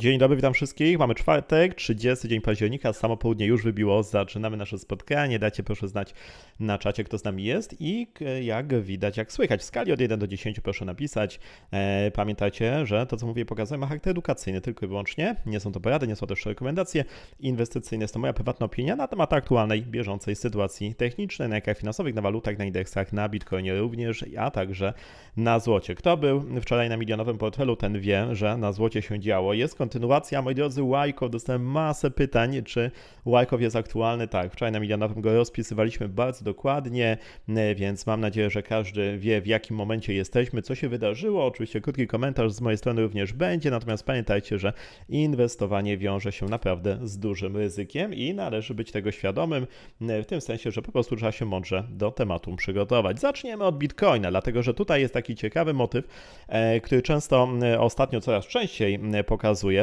Dzień dobry, witam wszystkich. Mamy czwartek, 30 dzień października, samo południe już wybiło. Zaczynamy nasze spotkanie. Dajcie proszę znać na czacie, kto z nami jest i jak widać, jak słychać. W skali od 1 do 10 proszę napisać. E, pamiętajcie, że to, co mówię, pokazuję, ma charakter edukacyjny tylko i wyłącznie. Nie są to porady, nie są też rekomendacje inwestycyjne. Jest to moja prywatna opinia na temat aktualnej, bieżącej sytuacji technicznej, na rynkach finansowych, na walutach, na indeksach, na bitcoinie również, a także na złocie. Kto był wczoraj na milionowym portfelu, ten wie, że na złocie się działo. Jest kontynuacja, moi drodzy, Łajkow. Dostałem masę pytań, czy Łajkow jest aktualny. Tak, wczoraj na milionowym go rozpisywaliśmy bardzo dokładnie, e, więc mam nadzieję, że każdy wie, w jakim momencie jesteśmy, co się wydarzyło. Oczywiście krótki komentarz z mojej strony również będzie, natomiast pamiętajcie, że inwestowanie wiąże się naprawdę z dużym ryzykiem i należy być tego świadomym, e, w tym sensie, że po prostu trzeba się mądrze do tematu przygotować. Zaczniemy od Bitcoina, dlatego że tutaj jest taki ciekawy motyw, e, który często ostatnio coraz częściej e,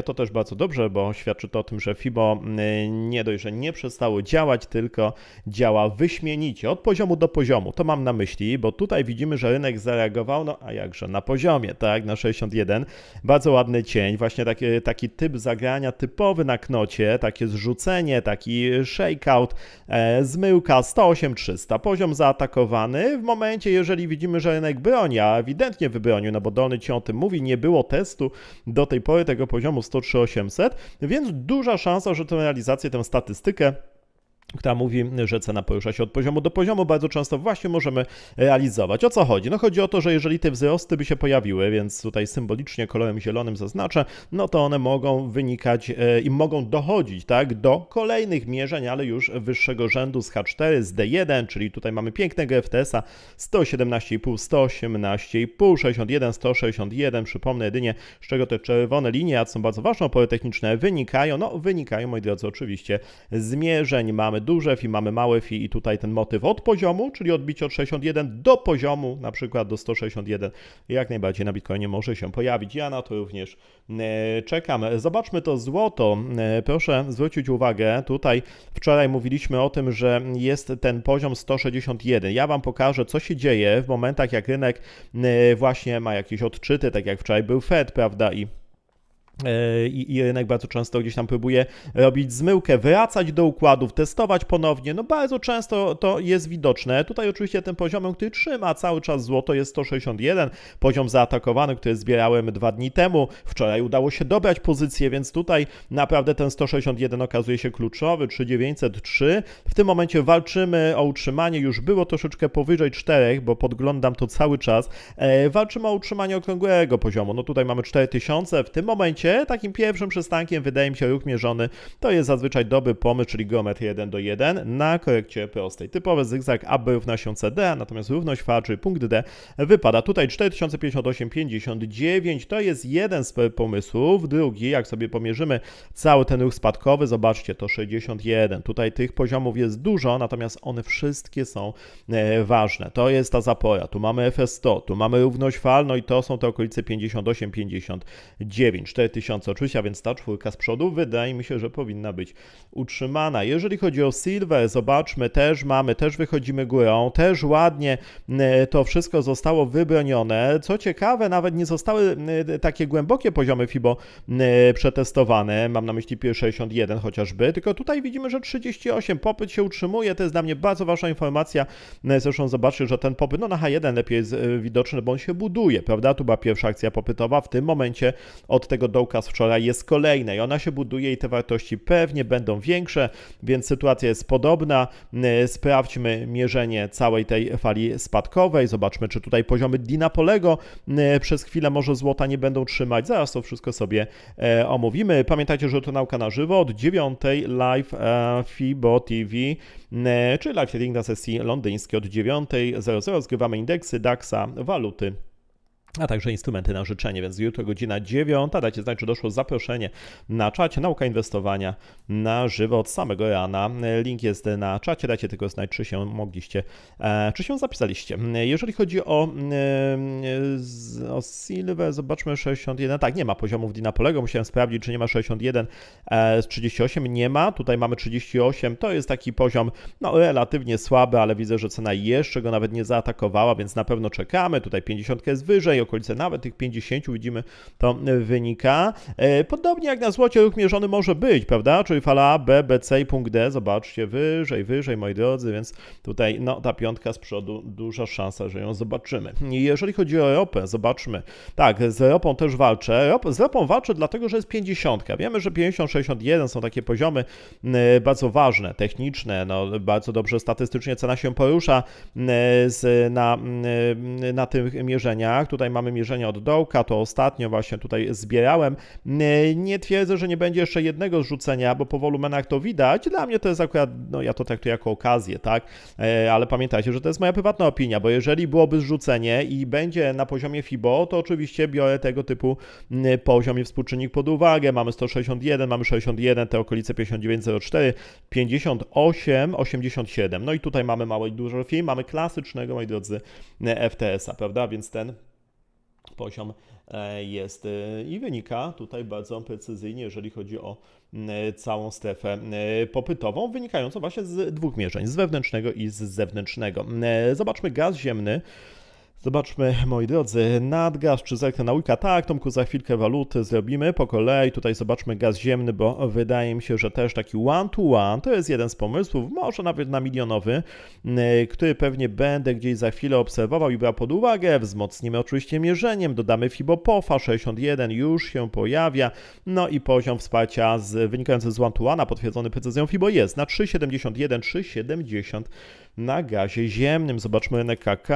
To też bardzo dobrze, bo świadczy to o tym, że FIBO e, nie dość, że nie przestało działać, tylko działa wyśmienicie od poziomu do poziomu. To mam na myśli, bo tutaj widzimy, że rynek zareagował, no a jakże na poziomie, tak, na 61. Bardzo ładny cień, właśnie taki, taki typ zagrania typowy na knocie, takie zrzucenie, taki shakeout, e, zmyłka 108-300, poziom zaatakowany. W momencie, jeżeli widzimy, że rynek broni, a ewidentnie wybronił, no bo dolny ci o tym mówi, nie było testu do tej pory tego poziomu 103-800, więc duża szansa, że tę realizację, tę statystykę która mówi, że cena porusza się od poziomu do poziomu, bardzo często właśnie możemy realizować. O co chodzi? No chodzi o to, że jeżeli te wzrosty by się pojawiły, więc tutaj symbolicznie kolorem zielonym zaznaczę, no to one mogą wynikać e, i mogą dochodzić, tak, do kolejnych mierzeń, ale już wyższego rzędu z H4, z D1, czyli tutaj mamy pięknego FTS-a 117,5, 118,5, 61, 161, przypomnę jedynie, z czego te czerwone linie, a są bardzo ważne opory techniczne, wynikają, no wynikają, moi drodzy, oczywiście z mierzeń, mamy duże FI, mamy małe FI i tutaj ten motyw od poziomu, czyli odbicie od 61 do poziomu, na przykład do 161, jak najbardziej na Bitcoinie może się pojawić. Ja na to również e, czekam. Zobaczmy to złoto. E, Proszę zwrócić uwagę, tutaj wczoraj mówiliśmy o tym, że jest ten poziom 161. Ja Wam pokażę, co się dzieje w momentach, jak rynek e, właśnie ma jakieś odczyty, tak jak wczoraj był Fed, prawda, i i, i rynek bardzo często gdzieś tam próbuje robić zmyłkę, wracać do układów, testować ponownie. No bardzo często to jest widoczne. Tutaj oczywiście ten poziom, który trzyma cały czas złoto jest 161, poziom zaatakowany, który zbierałem dwa dni temu. Wczoraj udało się dobrać pozycję, więc tutaj naprawdę ten 161 okazuje się kluczowy, 3903. W tym momencie walczymy o utrzymanie, już było troszeczkę powyżej 4, bo podglądam to cały czas. E, walczymy o utrzymanie okrągłego poziomu. No tutaj mamy 4000, w tym momencie takim pierwszym przystankiem wydaje mi się ruch mierzony to jest zazwyczaj dobry pomysł, czyli geometria 1 do 1 na korekcie prostej. Typowy zygzak AB równa się CD, natomiast równość FA, czyli punkt D wypada tutaj. 4058,59 to jest jeden z pomysłów, drugi jak sobie pomierzymy cały ten ruch spadkowy, zobaczcie to 61, tutaj tych poziomów jest dużo, natomiast one wszystkie są e, ważne. To jest ta zapora, tu mamy FS100, tu mamy równość fal, no i to są te okolice 58, 59, 4000 oczywiście, a więc ta czwórka z przodu wydaje mi się, że powinna być utrzymana. Jeżeli chodzi o Silver, zobaczmy, też mamy, też wychodzimy górą, też ładnie to wszystko zostało wybronione. Co ciekawe, nawet nie zostały takie głębokie poziomy FIBO przetestowane, mam na myśli 61 chociażby, tylko tutaj widzimy, że 38, popyt się utrzymuje, to jest dla mnie bardzo ważna informacja, zresztą zobaczcie, że ten popyt, no na H1 lepiej jest widoczny, bo on się buduje, prawda, tu była pierwsza akcja popytowa, w tym momencie od tego dołka z wczoraj jest kolejna i ona się buduje i te wartości pewnie będą większe, więc sytuacja jest podobna. Sprawdźmy mierzenie całej tej fali spadkowej, zobaczmy, czy tutaj poziomy Dinapolego przez chwilę może złota nie będą trzymać. Zaraz to wszystko sobie e, omówimy. Pamiętajcie, że to nauka na żywo od 9 live e, FIBO TV, e, czy live trading na sesji londyńskiej od 9.00. Zgrywamy indeksy DAXa, waluty a także instrumenty na życzenie, więc jutro godzina 9. Dajcie znać, czy doszło zaproszenie na czacie Nauka Inwestowania na żywo od samego rana. Link jest na czacie, dajcie tylko znać, czy się mogliście, e, czy się zapisaliście. Jeżeli chodzi o, e, o Silver, zobaczmy 61. Tak, nie ma poziomów Dinapolego, musiałem sprawdzić, czy nie ma 61 e, z 38. Nie ma, tutaj mamy 38. To jest taki poziom, no relatywnie słaby, ale widzę, że cena jeszcze go nawet nie zaatakowała, więc na pewno czekamy. Tutaj 50 jest wyżej, okolice nawet tych 50 widzimy to wynika. E, Podobnie jak na złocie ruch mierzony może być, prawda? Czyli fala A, B, B, C i punkt D, zobaczcie, wyżej, wyżej, moi drodzy, więc tutaj no ta piątka z przodu, duża szansa, że ją zobaczymy. Jeżeli chodzi o ropę, zobaczmy. Tak, z ropą też walczę. Z ropą walczę dlatego, że jest 50. Wiemy, że 50, 61 są takie poziomy bardzo ważne, techniczne, no bardzo dobrze statystycznie cena się porusza z, na, na tych mierzeniach. Tutaj mierzenia od dołka, to ostatnio właśnie tutaj zbierałem. E, Nie twierdzę, że nie będzie jeszcze jednego zrzucenia, bo po wolumenach to widać. Dla mnie to jest akurat, no ja to traktuję jako okazję, tak? E, Ale pamiętajcie, że to jest moja prywatna opinia, bo jeżeli byłoby zrzucenie i będzie na poziomie FIBO, to oczywiście biorę tego typu mm, poziom i współczynnik pod uwagę. Mamy 161, mamy 61, te okolice 59,04, 58, 87. No i tutaj mamy mały dużo film, mamy klasycznego, moi drodzy, FTS-a, prawda? Więc ten poziom e, jest e, i wynika tutaj bardzo precyzyjnie, jeżeli chodzi o całą strefę e, popytową, wynikającą właśnie z dwóch mierzeń, z wewnętrznego i z zewnętrznego. Zobaczmy gaz ziemny. Zobaczmy, moi drodzy, nadgaz czy zerknę na ujka. Tak, Tomku, za chwilkę waluty zrobimy po kolei. Tutaj zobaczmy gaz ziemny, bo wydaje mi się, że też taki one-to-one to jest jeden z pomysłów, może nawet na milionowy, yy, który pewnie będę gdzieś za chwilę obserwował i brał pod uwagę. Wzmocnimy oczywiście mierzeniem, dodamy FIBO-POFA 61 już się pojawia. No i poziom wsparcia z, wynikający z one-to-one, potwierdzony precyzją FIBO jest na 3,71, 3,70 na gazie ziemnym. Zobaczmy rynek KK,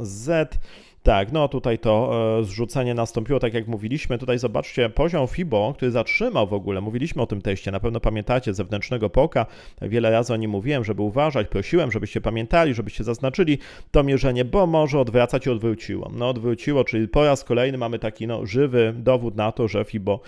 z. Tak, no tutaj to e, zrzucenie nastąpiło, tak jak mówiliśmy. Tutaj zobaczcie poziom FIBO, który zatrzymał w ogóle. Mówiliśmy o tym teście, na pewno pamiętacie, zewnętrznego poka. Wiele razy o nim mówiłem, żeby uważać. Prosiłem, żebyście pamiętali, żebyście zaznaczyli to mierzenie, bo może odwracać i odwróciło. No odwróciło, czyli po raz kolejny mamy taki no, żywy dowód na to, że FIBO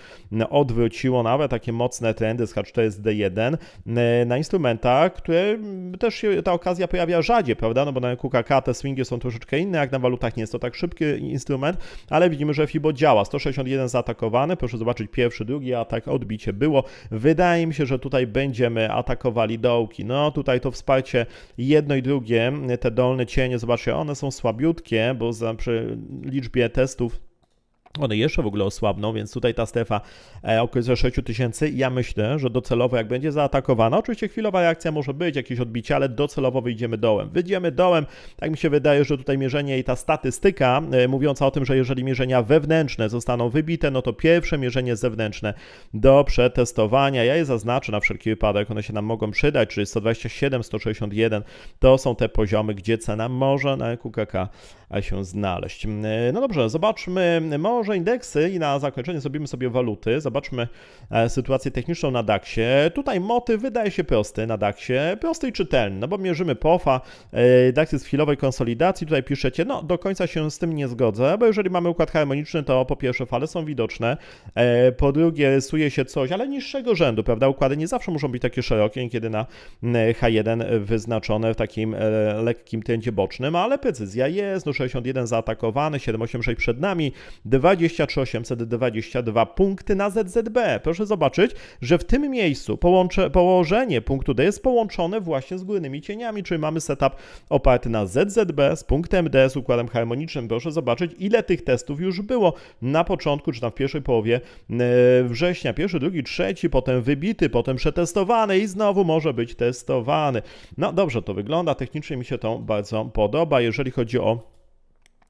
odwróciło nawet takie mocne trendy z H4 z D1 e, na instrumentach, które też się ta okazja pojawia rzadziej, prawda? No bo na rynku KK te swingi są troszeczkę inne, jak na walutach nie jest to tak szybki instrument, ale widzimy, że FIBO działa. 161 zaatakowany, proszę zobaczyć pierwszy, drugi atak, odbicie było. Wydaje mi się, że tutaj będziemy atakowali dołki. No tutaj to wsparcie jedno i drugie, te dolne cienie, zobaczcie, one są słabiutkie, bo przy liczbie testów one jeszcze w ogóle osłabną, więc tutaj ta strefa e, okolice 6000. Ja myślę, że docelowo jak będzie zaatakowana, oczywiście chwilowa reakcja może być, jakieś odbicie, ale docelowo wyjdziemy dołem. Wyjdziemy dołem, tak mi się wydaje, że tutaj mierzenie i ta statystyka e, mówiąca o tym, że jeżeli mierzenia wewnętrzne zostaną wybite, no to pierwsze mierzenie zewnętrzne do przetestowania, ja je zaznaczę na wszelki wypadek, one się nam mogą przydać, czyli 127, 161, to są te poziomy, gdzie cena może na QKK się znaleźć. E, No dobrze, zobaczmy może indeksy i na zakończenie zrobimy sobie waluty. Zobaczmy e, sytuację techniczną na DAX-ie. Tutaj motyw wydaje się prosty na DAX-ie, prosty i czytelny, no bo mierzymy POFA, e, DAX jest w chwilowej konsolidacji, tutaj piszecie, no do końca się z tym nie zgodzę, bo jeżeli mamy układ harmoniczny, to po pierwsze fale są widoczne, e, po drugie rysuje się coś, ale niższego rzędu, prawda? Układy nie zawsze muszą być takie szerokie, niekiedy na m, H1 wyznaczone w takim e, lekkim trendzie bocznym, ale precyzja jest, no 61 zaatakowany, 786 przed nami, 23822 punkty na ZZB. Proszę zobaczyć, że w tym miejscu połącze, położenie punktu D jest połączone właśnie z górnymi cieniami, czyli mamy setup oparty na ZZB z punktem D, z układem harmonicznym. Proszę zobaczyć, ile tych testów już było na początku, czy tam w pierwszej połowie e, września. Pierwszy, drugi, trzeci, potem wybity, potem przetestowany i znowu może być testowany. No dobrze to wygląda, technicznie mi się to bardzo podoba. Jeżeli chodzi o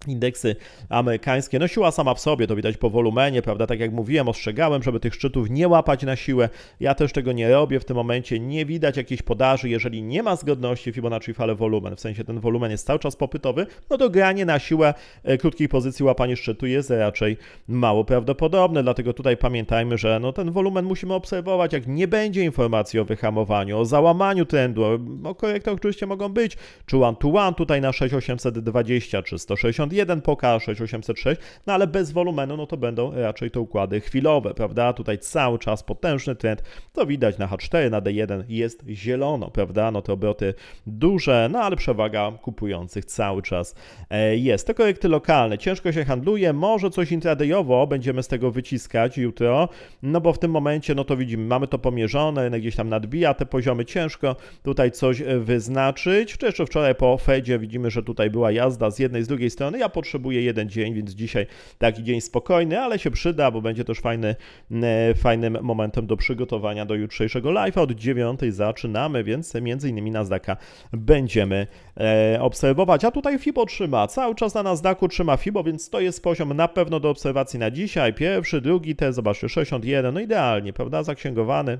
Indeksy amerykańskie, no siła sama w sobie, to widać po wolumenie, prawda? Tak jak mówiłem, ostrzegałem, żeby tych szczytów nie łapać na siłę. Ja też tego nie robię w tym momencie. Nie widać jakiejś podaży, jeżeli nie ma zgodności Fibonacci fale wolumen, w sensie ten wolumen jest cały czas popytowy, no to granie na siłę e, krótkiej pozycji, łapanie szczytu jest raczej mało prawdopodobne. Dlatego tutaj pamiętajmy, że no ten wolumen musimy obserwować. Jak nie będzie informacji o wyhamowaniu, o załamaniu trendu, o, korektach oczywiście mogą być, czy one to one tutaj na 6820, czy 160 1 poka 6806, no ale bez wolumenu, no to będą raczej to układy chwilowe, prawda? Tutaj cały czas potężny trend, to widać na H4, na D1 jest zielono, prawda? No te obroty duże, no ale przewaga kupujących cały czas e, jest. Te korekty lokalne, ciężko się handluje, może coś intradayowo będziemy z tego wyciskać jutro, no bo w tym momencie, no to widzimy, mamy to pomierzone, gdzieś tam nadbija te poziomy, ciężko tutaj coś wyznaczyć. Jeszcze wczoraj po Fedzie widzimy, że tutaj była jazda z jednej, z drugiej strony, ja ja potrzebuję jeden dzień, więc dzisiaj taki dzień spokojny, ale się przyda, bo będzie też fajny, e, fajnym momentem do przygotowania do jutrzejszego live'a. Od 9 zaczynamy, więc między innymi Nasdaqa będziemy e, obserwować. A tutaj FIBO trzyma, cały czas na Nasdaqu trzyma FIBO, więc to jest poziom na pewno do obserwacji na dzisiaj. Pierwszy, drugi test, zobaczcie, 61, no idealnie, prawda, zaksięgowany.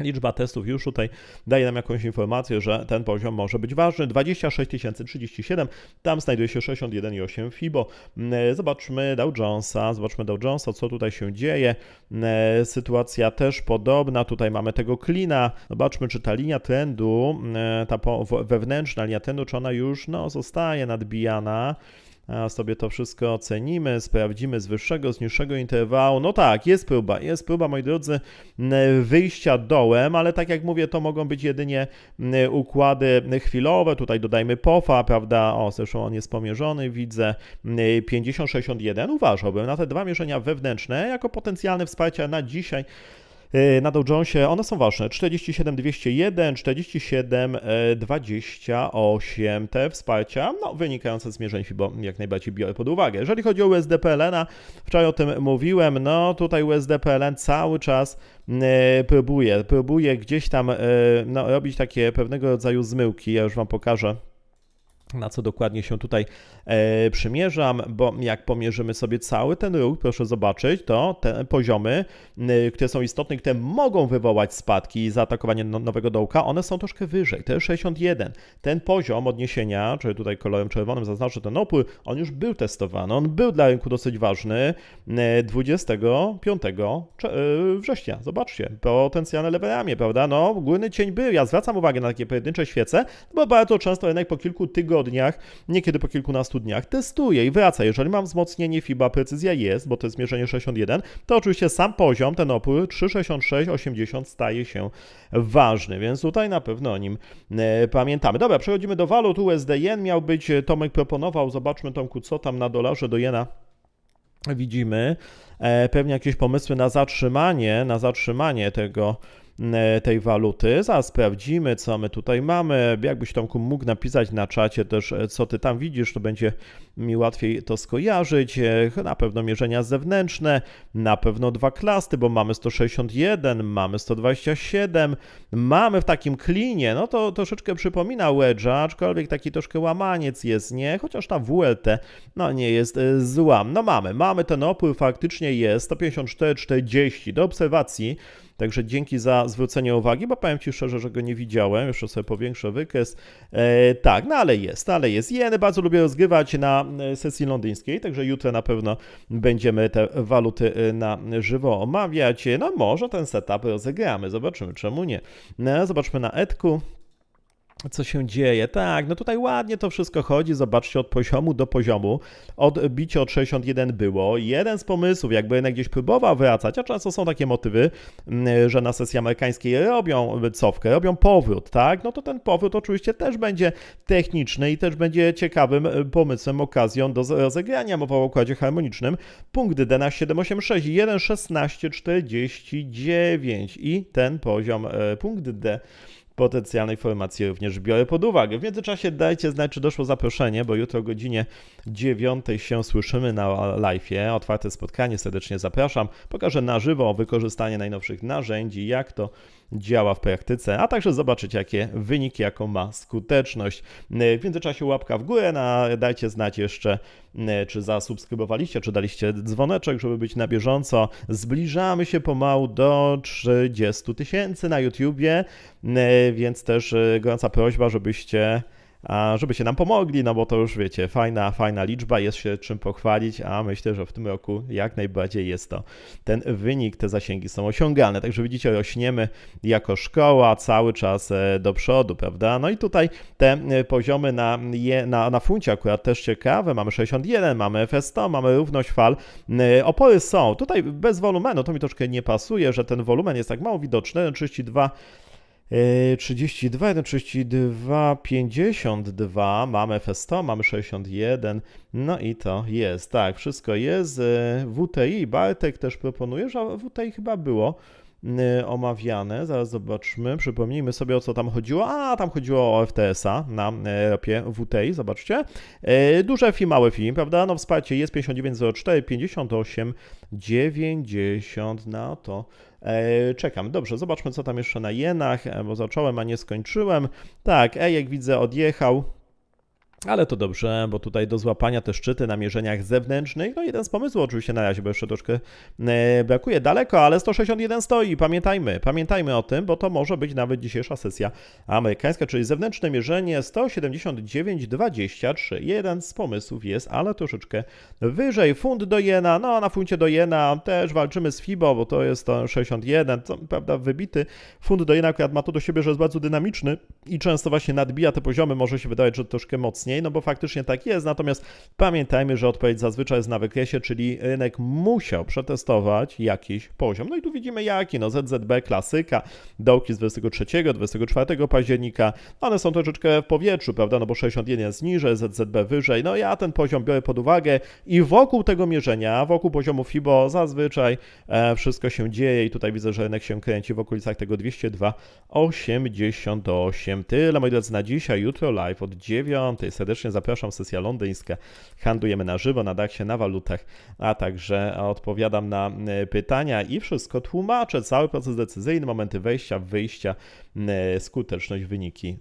Liczba testów już tutaj daje nam jakąś informację, że ten poziom może być ważny. 26 037, tam znajduje się 61,8 FIBO. Mm, Zobaczmy Dow Jonesa, zobaczmy Dow Jonesa, co tutaj się dzieje. Mm, Sytuacja też podobna, tutaj mamy tego klina. Zobaczmy, czy ta linia trendu, mm, ta po- w- wewnętrzna linia trendu, czy ona już no, zostaje nadbijana. Sobie to wszystko ocenimy, sprawdzimy z wyższego, z niższego interwału. No tak, jest próba, jest próba, moi drodzy, wyjścia dołem, ale tak jak mówię, to mogą być jedynie układy chwilowe. Tutaj dodajmy POFA, prawda? O, zresztą on jest pomierzony, widzę. M, 50-61. Uważałbym na te dwa mierzenia wewnętrzne jako potencjalne wsparcia na dzisiaj. E, Na Dow Jonesie one są ważne. 47 201, 47 e, 28 te wsparcia, no wynikające z mierzeń FIBO jak najbardziej biorę pod uwagę. Jeżeli chodzi o USD PLN, wczoraj o tym mówiłem, no tutaj USD PLN cały czas e, próbuje, próbuje gdzieś tam e, no, robić takie pewnego rodzaju zmyłki, ja już Wam pokażę na co dokładnie się tutaj e, przymierzam, bo jak pomierzymy sobie cały ten ruch, proszę zobaczyć, to te poziomy, e, które są istotne, które mogą wywołać spadki i zaatakowanie no, nowego dołka, one są troszkę wyżej. To jest 61. Ten poziom odniesienia, czyli tutaj kolorem czerwonym zaznaczę ten opór, on już był testowany, on był dla rynku dosyć ważny e, 25 cze- e, września. Zobaczcie, potencjalne lewe ramię, prawda? No, górny cień był. Ja zwracam uwagę na takie pojedyncze świece, bo bardzo często rynek po kilku tygodniach, niekiedy po kilkunastu dniach testuje i wraca. Jeżeli mam wzmocnienie FIBA, precyzja jest, bo to jest mierzenie 61, to oczywiście sam poziom, ten opór 3,6680 staje się ważny, więc tutaj na pewno o nim e, pamiętamy. Dobra, przechodzimy do walut. USD Yen miał być, e, Tomek proponował, zobaczmy Tomku, co tam na dolarze do Jena widzimy. E, pewnie jakieś pomysły na zatrzymanie, na zatrzymanie tego tej waluty. Zaraz sprawdzimy, co my tutaj mamy. Jakbyś Tomku mógł napisać na czacie też, e, co ty tam widzisz, to będzie mi łatwiej to skojarzyć. E, Na pewno mierzenia zewnętrzne, na pewno dwa klasty, bo mamy 161, mamy 127, mamy w takim klinie, no to troszeczkę przypomina wedge'a, aczkolwiek taki troszkę łamaniec jest, nie? Chociaż ta WLT, no nie jest e, zła. No mamy, mamy ten opór, faktycznie jest 154,40 do obserwacji. Także dzięki za zwrócenie uwagi, bo powiem Ci szczerze, że go nie widziałem. Jeszcze sobie powiększę wykres. E, tak, no ale jest, ale jest. Jeny bardzo lubię rozgrywać na e, sesji londyńskiej, także jutro na pewno będziemy te waluty e, na żywo omawiać. No może ten setup rozegramy, zobaczymy, czemu nie. No, zobaczmy na Edku co się dzieje. Tak, no tutaj ładnie to wszystko chodzi. Zobaczcie, od poziomu do poziomu. Odbicie od 61 było. Jeden z pomysłów, jakby rynek gdzieś próbował wracać, a często są takie motywy, mm, że na sesji amerykańskiej robią cofkę, robią powrót, tak? No to ten powrót oczywiście też będzie techniczny i też będzie ciekawym e, pomysłem, okazją do rozegrania. Mowa o układzie harmonicznym. Punkt D na 786, 1,1649 i ten poziom, e, punkt D potencjalnej formacji również biorę pod uwagę. W międzyczasie dajcie znać, czy doszło zaproszenie, bo jutro o godzinie 9 się słyszymy na live'ie. Otwarte spotkanie, serdecznie zapraszam. Pokażę na żywo wykorzystanie najnowszych narzędzi, jak to działa w praktyce, a także zobaczyć, jakie wyniki, jaką ma skuteczność. W międzyczasie łapka w górę, na, dajcie znać jeszcze, czy zasubskrybowaliście, czy daliście dzwoneczek, żeby być na bieżąco. Zbliżamy się pomału do 30 tysięcy na YouTubie, więc też e, gorąca prośba, żebyście a żebyście nam pomogli, no bo to już wiecie, fajna, fajna liczba, jest się czym pochwalić, a myślę, że w tym roku jak najbardziej jest to ten wynik, te zasięgi są osiągalne. Także widzicie, rośniemy jako szkoła cały czas e, do przodu, prawda? No i tutaj te e, poziomy na, na, na funcie akurat też ciekawe. Mamy 61, mamy FS100, mamy równość fal. E, Opory są. Tutaj bez wolumenu, to mi troszkę nie pasuje, że ten wolumen jest tak mało widoczny, 32 Yy, 32, 1, 32, 52, mamy FS100, mamy 61, no i to jest, tak, wszystko jest. Yy, WTI, Bartek też proponuje, że WTI chyba było omawiane. Zaraz zobaczmy, przypomnijmy sobie o co tam chodziło. A, tam chodziło o FTS-a na e, ropie WTI, zobaczcie. E, Duże FI, małe FI, prawda? No wsparcie jest 59,04, 58, 90, no to e, czekam. Dobrze, zobaczmy co tam jeszcze na jenach, bo zacząłem, a nie skończyłem. Tak, E jak widzę odjechał. Ale to dobrze, bo tutaj do złapania te szczyty na mierzeniach zewnętrznych, no jeden z pomysłów oczywiście na razie, bo jeszcze troszkę e, brakuje daleko, ale 161 stoi, pamiętajmy, pamiętajmy o tym, bo to może być nawet dzisiejsza sesja amerykańska, czyli zewnętrzne mierzenie 179,23. Jeden z pomysłów jest, ale troszeczkę wyżej. Funt do jena, no na funcie do jena też walczymy z FIBO, bo to jest to 61, co prawda wybity. Funt do jena akurat ma to do siebie, że jest bardzo dynamiczny i często właśnie nadbija te poziomy, może się wydawać, że troszkę mocniej, no bo faktycznie tak jest, natomiast pamiętajmy, że odpowiedź zazwyczaj jest na wykresie, czyli rynek musiał przetestować jakiś poziom. No i tu widzimy jaki, no ZZB klasyka, dołki z 23, 24 października, one są troszeczkę w powietrzu, prawda, no bo 61 jest niżej, ZZB wyżej, no ja ten poziom biorę pod uwagę i wokół tego mierzenia, wokół poziomu FIBO zazwyczaj e, wszystko się dzieje i tutaj widzę, że rynek się kręci w okolicach tego 202,88. Tyle moi drodzy na dzisiaj, jutro live od 9. Serdecznie zapraszam, sesja londyńska. Handlujemy na żywo, na DAX-ie, na walutach, a także odpowiadam na e, pytania i wszystko tłumaczę, cały proces decyzyjny, momenty wejścia, wyjścia, e, skuteczność, wyniki